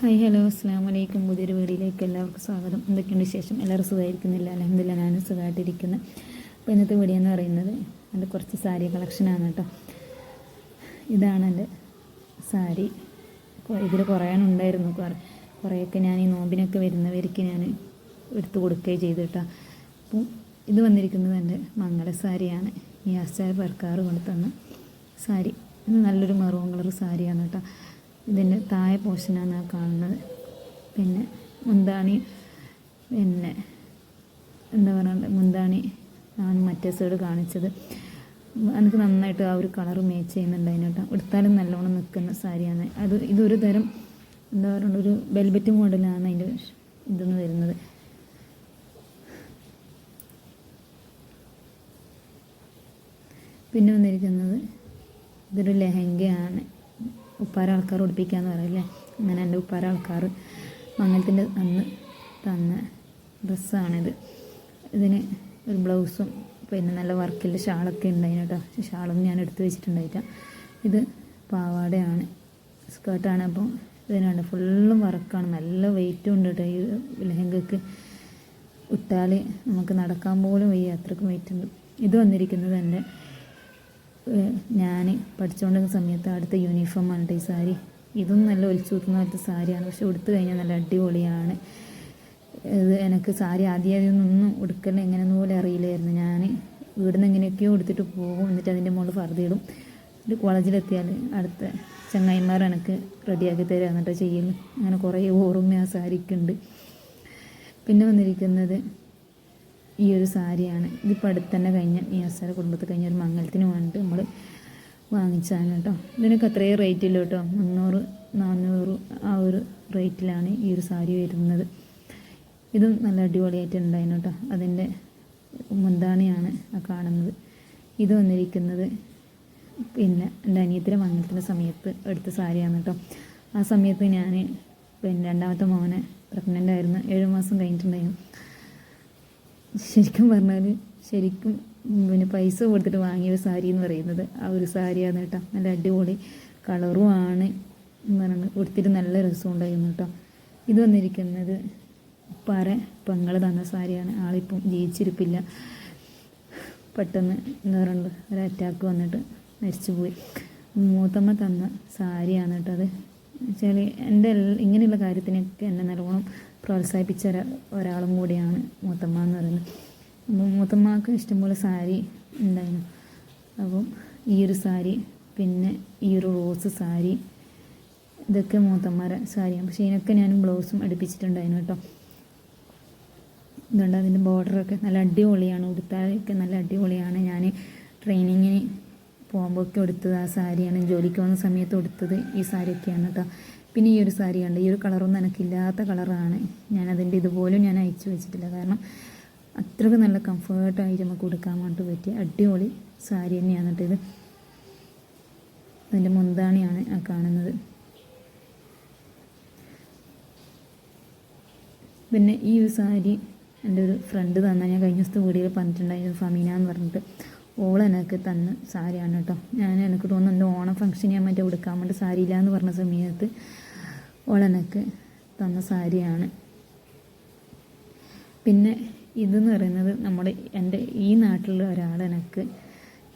Hi hello അസ്സാം വലൈക്കും പുതിയൊരു വീഡിയോയിലേക്ക് എല്ലാവർക്കും സ്വാഗതം. എന്തൊക്കെയുണ്ട് വിശേഷം? എല്ലാവരും സുഖമായിരിക്കുന്നില്ല. അലഹമില്ല ഞാനും സുഖമായിട്ടിരിക്കുന്നത് അപ്പോൾ ഇന്നത്തെ വീഡിയോ എന്ന് പറയുന്നത് എന്റെ കുറച്ച് സാരി കളക്ഷനാണ് കേട്ടോ. ഇതാണ് എന്റെ സാരി. ഇതിൽ കുറയാനുണ്ടായിരുന്നു. കുറേ കുറേയൊക്കെ ഞാൻ ഈ നോമ്പിനൊക്കെ വരുന്നവർക്ക് ഞാൻ എടുത്തു കൊടുക്കുകയും ചെയ്തു കേട്ടോ. അപ്പം ഇത് വന്നിരിക്കുന്നത് എന്റെ മംഗള സാരിയാണ് ഈ ആശ്ചാര പെർക്കാറ് കൊണ്ട് തന്ന സാരി. നല്ലൊരു മെറൂൺ കളർ സാരിയാണ് കേട്ടോ. ഇതിന്റെ താഴെ പോർഷനാണ് ആ കാണുന്നത്. പിന്നെ മുന്താണി പിന്നെ എന്താ പറയുക മുന്താണി ആണ് മറ്റേ സൈഡ് കാണിച്ചത്. എനിക്ക് നന്നായിട്ട് ആ ഒരു കളർ മേച്ച് ചെയ്യുന്നുണ്ട് അതിനോട്ട് എടുത്താലും നല്ലോണം നിൽക്കുന്ന സാരിയാണ്. അത് ഇതൊരു തരം എന്താ പറയുക ഒരു വെൽബറ്റ് മോഡലാണ് അതിന്റെ ഇതെന്ന് വരുന്നത്. പിന്നെ വന്നിരിക്കുന്നത് ഇതൊരു ലെഹങ്കയാണ്. ഉപ്പാര ആൾക്കാർ ഉടുപ്പിക്കാന്ന് പറയില്ലേ അങ്ങനെ എന്റെ ഉപ്പാര ആൾക്കാർ മംഗലത്തിന്റെ അന്ന് തന്ന ഡ്രസ്സാണിത്. ഇതിന് ഒരു ബ്ലൗസും പിന്നെ നല്ല വർക്കിന്റെ ഷാളൊക്കെ ഉണ്ടായിരുന്നു കേട്ടോ. ഷാളൊന്നും ഞാൻ എടുത്ത് വെച്ചിട്ടുണ്ടായിട്ട ഇത് പാവാടയാണ്. സ്കേർട്ടാണ്. അപ്പോൾ ഇതിനാണ് ഫുള്ളും വർക്കാണ്. നല്ല വെയിറ്റും ഉണ്ട് കേട്ടോ. ഈ ലെഹങ്കയ്ക്ക് ഇട്ടാൽ നമുക്ക് നടക്കാൻ പോലും വയ്യ. അത്രക്കും വെയിറ്റ് ഉണ്ട് ഇത് വന്നിരിക്കുന്നത് എന്റെ ഞാൻ പഠിച്ചുകൊണ്ടിരുന്ന സമയത്ത് അടുത്ത യൂണിഫോമാണ് കേട്ടോ ഈ സാരി. ഇതും നല്ല ഒലിച്ചു അടുത്ത പോലത്തെ സാരിയാണ്. പക്ഷെ ഉടുത്തു കഴിഞ്ഞാൽ നല്ല അടിപൊളിയാണ്. ഇത് എനിക്ക് സാരി ആദ്യം ഒന്നും ഉടുക്കൽ എങ്ങനെയെന്ന് പോലും അറിയില്ലായിരുന്നു ഞാൻ ഇവിടുന്ന് എങ്ങനെയൊക്കെയോ എടുത്തിട്ട് പോകും. എന്നിട്ട് അതിന്റെ മുകളിൽ ഫർദിയിടും ഒരു കോളേജിലെത്തിയാൽ അടുത്ത ചങ്ങായിമാർ എനിക്ക് റെഡിയാക്കി തരാം എന്നിട്ട് അങ്ങനെ കുറേ ഓർമ്മ ആ സാരിക്കുണ്ട് പിന്നെ വന്നിരിക്കുന്നത് ഈ ഒരു സാരിയാണ്. ഇതിപ്പോൾ അടുത്ത് തന്നെ കഴിഞ്ഞ ഈ അസാര കുടുംബത്തിൽ കഴിഞ്ഞ ഒരു മംഗലത്തിന് വേണ്ടിയിട്ട് നമ്മൾ വാങ്ങിച്ചതാണ് കേട്ടോ. ഇതിനൊക്കെ അത്രയും റേറ്റില്ല കേട്ടോ. മുന്നൂറ് നാനൂറ് ആ ഒരു റേറ്റിലാണ് ഈ ഒരു സാരി വരുന്നത്. ഇതും നല്ല അടിപൊളിയായിട്ട് ഉണ്ടായിരുന്നു കേട്ടോ. അതിന്റെ മുന്താണിയാണ് ആ കാണുന്നത്. ഇത് വന്നിരിക്കുന്നത് പിന്നെ എന്റെ അനിയത്തിന്റെ മംഗലത്തിന്റെ സമയത്ത് എടുത്ത സാരിയാണ് കേട്ടോ. ആ സമയത്ത് ഞാൻ പിന്നെ രണ്ടാമത്തെ മോനെ പ്രഗ്നന്റ് ആയിരുന്നു. ഏഴ് മാസം കഴിഞ്ഞിട്ടുണ്ടായിരുന്നു. ശരിക്കും പറഞ്ഞാൽ ശരിക്കും പിന്നെ പൈസ കൊടുത്തിട്ട് വാങ്ങിയ ഒരു സാരി എന്ന് പറയുന്നത് ആ ഒരു സാരിയാണ് കേട്ടോ. നല്ല അടിപൊളി കളറും ആണ് എന്ന് പറയുന്നത് ഉടുത്തിട്ട് നല്ല രസം ഉണ്ടായിരുന്നു കേട്ടോ. ഇത് വന്നിരിക്കുന്നത് പാറ പെങ്ങൾ തന്ന സാരിയാണ്. ആളിപ്പം ജീവിച്ചിരിപ്പില്ല പെട്ടെന്ന് എന്താ പറയുക ഒരു അറ്റാക്ക് വന്നിട്ട് മരിച്ചു പോയി മൂത്തമ്മ തന്ന സാരിയാണ് കേട്ടോ അത്. വെച്ചാൽ എന്റെ ഇങ്ങനെയുള്ള കാര്യത്തിനൊക്കെ എന്നെ നല്ലോണം പ്രോത്സാഹിപ്പിച്ച ഒരാളും കൂടിയാണ് മൂത്തമ്മ എന്ന് പറയുന്നത് മൂത്തമ്മക്ക് ഇഷ്ടംപോലെ സാരി ഉണ്ടായിരുന്നു. അപ്പം ഈ ഒരു സാരി പിന്നെ ഈ ഒരു റോസ് സാരി ഇതൊക്കെ മൂത്തമ്മരെ സാരിയാണ്. പക്ഷേ ഇതിനൊക്കെ ഞാൻ ബ്ലൗസും അടുപ്പിച്ചിട്ടുണ്ടായിരുന്നു കേട്ടോ. ഇതുകൊണ്ട് അതിന്റെ ബോർഡറൊക്കെ നല്ല അടിപൊളിയാണ്. ഉടുത്താലൊക്കെ നല്ല അടിപൊളിയാണ്. ഞാൻ ട്രെയിനിങ്ങിന് പോകുമ്പോഴൊക്കെ എടുത്തത് ആ സാരിയാണ്. ജോലിക്ക് പോകുന്ന സമയത്ത് എടുത്തത് ഈ സാരിയൊക്കെയാണ് കേട്ടോ. പിന്നെ ഈ ഒരു സാരിയുണ്ട്. ഈ ഒരു കളറൊന്നും എനിക്കില്ലാത്ത കളറാണ്. ഞാനതിന്റെ ഇതുപോലും ഞാൻ അയച്ചു വെച്ചിട്ടില്ല. കാരണം അത്രയ്ക്ക് നല്ല കംഫേർട്ടായിട്ട് നമുക്ക് കൊടുക്കാൻ വേണ്ടി പറ്റിയ അടിപൊളി സാരി തന്നെയാണ് കേട്ടോ ഇത്. അതിന്റെ മുന്താണിയാണ് ആ കാണുന്നത്. പിന്നെ ഈ ഒരു സാരി എന്റെ ഒരു ഫ്രണ്ട് തന്ന ഞാൻ കഴിഞ്ഞ ദിവസത്തെ വീഡിയോയിൽ പറഞ്ഞിട്ടുണ്ടായിരുന്നു ഫമീന എന്ന് പറഞ്ഞിട്ട്. ഓൾ എനിക്ക് തന്ന സാരിയാണ് കേട്ടോ. ഞാൻ എനിക്ക് തോന്നുന്നു എന്റെ ഓണം ഫംഗ്ഷൻ ഞാൻ മറ്റേ കൊടുക്കാൻ വേണ്ടി സാരി ഇല്ല എന്ന് പറഞ്ഞ സമയത്ത് ഓൾ എനിക്ക് തന്ന സാരിയാണ്. പിന്നെ ഇതെന്ന് പറയുന്നത് നമ്മുടെ എന്റെ ഈ നാട്ടിലുള്ള ഒരാൾ എനിക്ക്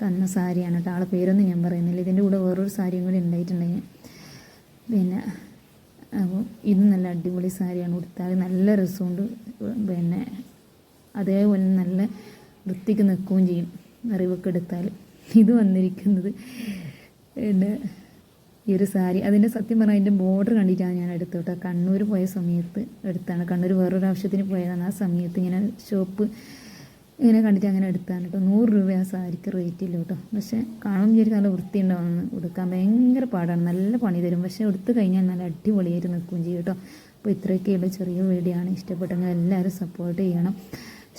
തന്ന സാരിയാണ് കേട്ടോ. ആളെ പേരൊന്നും ഞാൻ പറയുന്നില്ല. ഇതിന്റെ കൂടെ വേറൊരു സാരിയും കൂടി ഉണ്ടായിട്ടുണ്ടെങ്കിൽ പിന്നെ അപ്പോൾ ഇത് നല്ല അടിപൊളി സാരിയാണ്. ഉടുത്താൽ നല്ല രസമുണ്ട്. പിന്നെ അതേപോലെ നല്ല വൃത്തിക്ക് നിൽക്കുകയും ചെയ്യും. അറിവൊക്കെ എടുത്താൽ. ഇത് വന്നിരിക്കുന്നത് പിന്നെ ഈ ഒരു സാരി. അതിന്റെ സത്യം പറഞ്ഞാൽ അതിന്റെ ബോർഡർ കണ്ടിട്ടാണ് ഞാൻ എടുത്തു കേട്ടോ. കണ്ണൂർ പോയ സമയത്ത് എടുത്താണ്. കണ്ണൂർ വേറൊരു ആവശ്യത്തിന് പോയതാണ്. ആ സമയത്ത് ഇങ്ങനെ ഷോപ്പ് ഇങ്ങനെ കണ്ടിട്ട് അങ്ങനെ എടുത്താണ് കേട്ടോ. നൂറ് രൂപ ആ സാരിക്ക് റേറ്റ് ഇല്ല കേട്ടോ. പക്ഷേ കാണുമ്പോൾ വിചാരിക്കും നല്ല വൃത്തി ഉണ്ടാവുമെന്ന് ഉടുക്കാൻ ഭയങ്കര പാടാണ്. നല്ല പണി തരും. പക്ഷേ എടുത്തു കഴിഞ്ഞാൽ നല്ല അടിപൊളിയായിട്ട് നിൽക്കുകയും ചെയ്യും കേട്ടോ. അപ്പോൾ ഇത്രയൊക്കെയുള്ള ചെറിയ വീഡിയോ ആണ് ഇഷ്ടപ്പെട്ടെങ്കിൽ എല്ലാവരും സപ്പോർട്ട് ചെയ്യണം.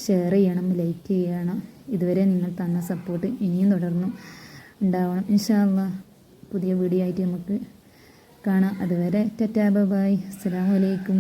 ഷെയർ ചെയ്യണം. ലൈക്ക് ചെയ്യണം. ഇതുവരെ നിങ്ങൾ തന്ന സപ്പോർട്ട് ഇനിയും തുടർന്നും ഉണ്ടാവണം. ഇൻഷാല്ല പുതിയ വീഡിയോ ആയിട്ട് നമുക്ക് കാണാം. അതുവരെ ടറ്റാ ബൈ അസ്സാം വലൈക്കും